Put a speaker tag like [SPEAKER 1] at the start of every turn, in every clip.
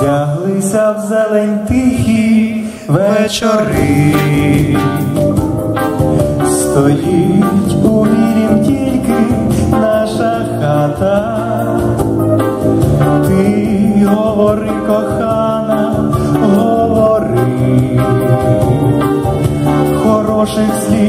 [SPEAKER 1] Вдяглися в зелень тихі вечори, стоїть у вірім тільки наша хата. Ти говори, кохана, говори, хороших слів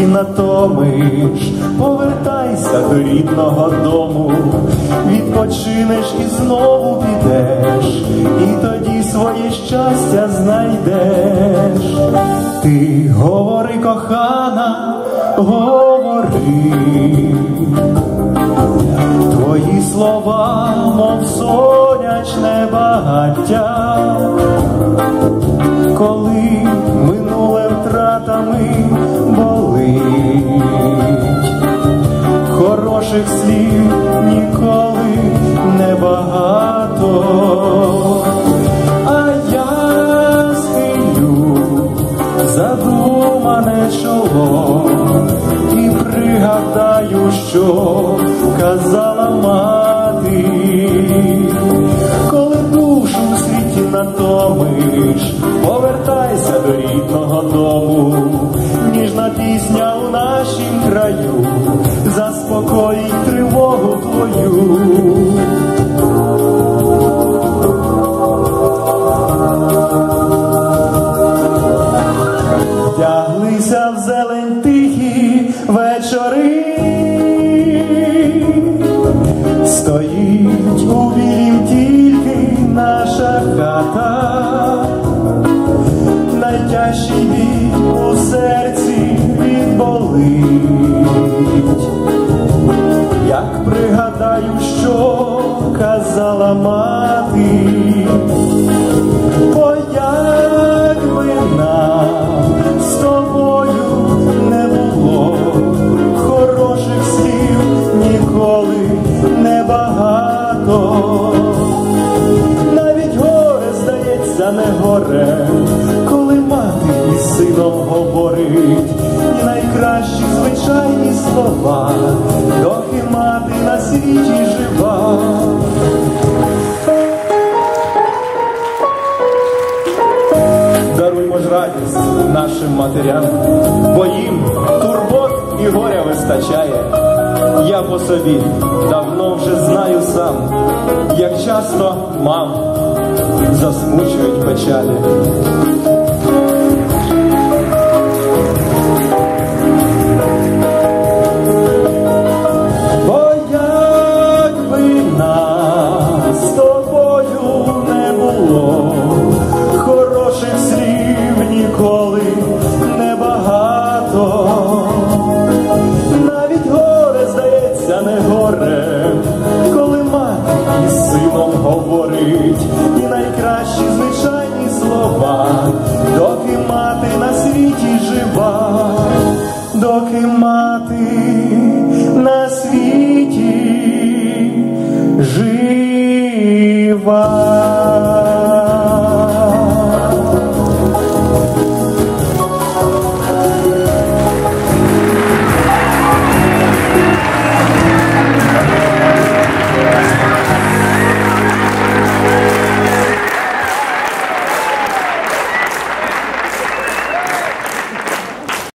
[SPEAKER 1] світі натомиш, повертайся до рідного дому, відпочинеш і знову підеш, і тоді своє щастя знайдеш. Ти говори, кохана, говори. Твої слова, мов сонячне багаття, коли хороших слів ніколи не багато, а я схилю задумане чоло і пригадаю, що казала мати, заспокоїть тривогу твою. Вдяглися в зелень тихі вечори, стоїть у білім тільки наша хата, найтяжчий біль у серці відболить, мати. Бо як би нам з тобою не було хороших слів ніколи не багато, навіть горе здається не горе, коли мати із сином говорить, найкращі звичайні слова, доки мати на світі бо їм турбот і горя вистачає. Я по собі давно вже знаю сам, як часто мам засмучують печалі. Доки мати на світі жива, доки мати на світі жива.